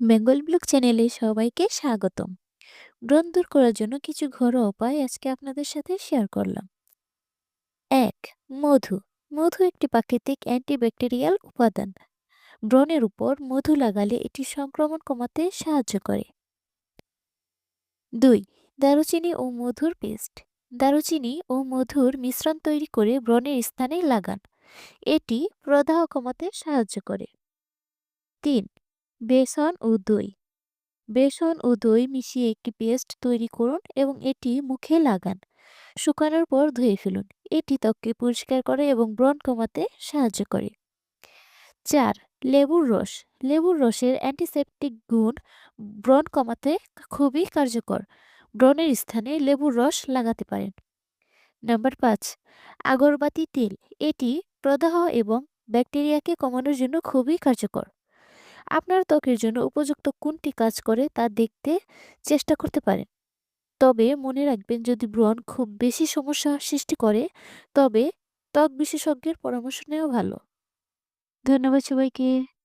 Bengal blog চ্যানেলে সবাইকে স্বাগতম। ব্রণ দূর করার জন্য কিছু ঘরোয়া উপায় আজকে আপনাদের সাথে শেয়ার করলাম। এক, মধু। মধু একটি প্রাকৃতিক অ্যান্টিব্যাকটেরিয়াল উপাদান। ব্রণের উপর মধু লাগালে এটি সংক্রমণ কমাতে সাহায্য করে। দুই, দারুচিনি ও মধুর পেস্ট। দারুচিনি ও মধুর মিশ্রণ তৈরি করে ব্রণের স্থানে লাগান। এটি প্রদাহ কমাতে সাহায্য করে। ৩. বেসন ও দই। বেসন ও দই মিশিয়ে একটি পেস্ট তৈরি করুন এবং এটি মুখে লাগান। শুকানোর পর ধুয়ে ফেলুন। এটি ত্বককে পরিষ্কার করে এবং ব্রণ কমাতে সাহায্য করে। চার, লেবুর রস। লেবুর রসের অ্যান্টিসেপটিক গুণ ব্রণ কমাতে খুবই কার্যকর। ব্রণের স্থানে লেবুর রস লাগাতে পারেন। নাম্বার পাঁচ, আগরবাতি তেল। এটি প্রদাহ এবং ব্যাকটেরিয়াকে কমানোর জন্য খুবই কার্যকর। আপনার ত্বকের জন্য উপযুক্ত কোনটি কাজ করে তা দেখতে চেষ্টা করতে পারেন। তবে মনে রাখবেন যদি ব্রণ খুব বেশি সমস্যা সৃষ্টি করে, তবে ত্বক বিশেষজ্ঞের পরামর্শ নেওয়া ভালো। ধন্যবাদ সবাইকে।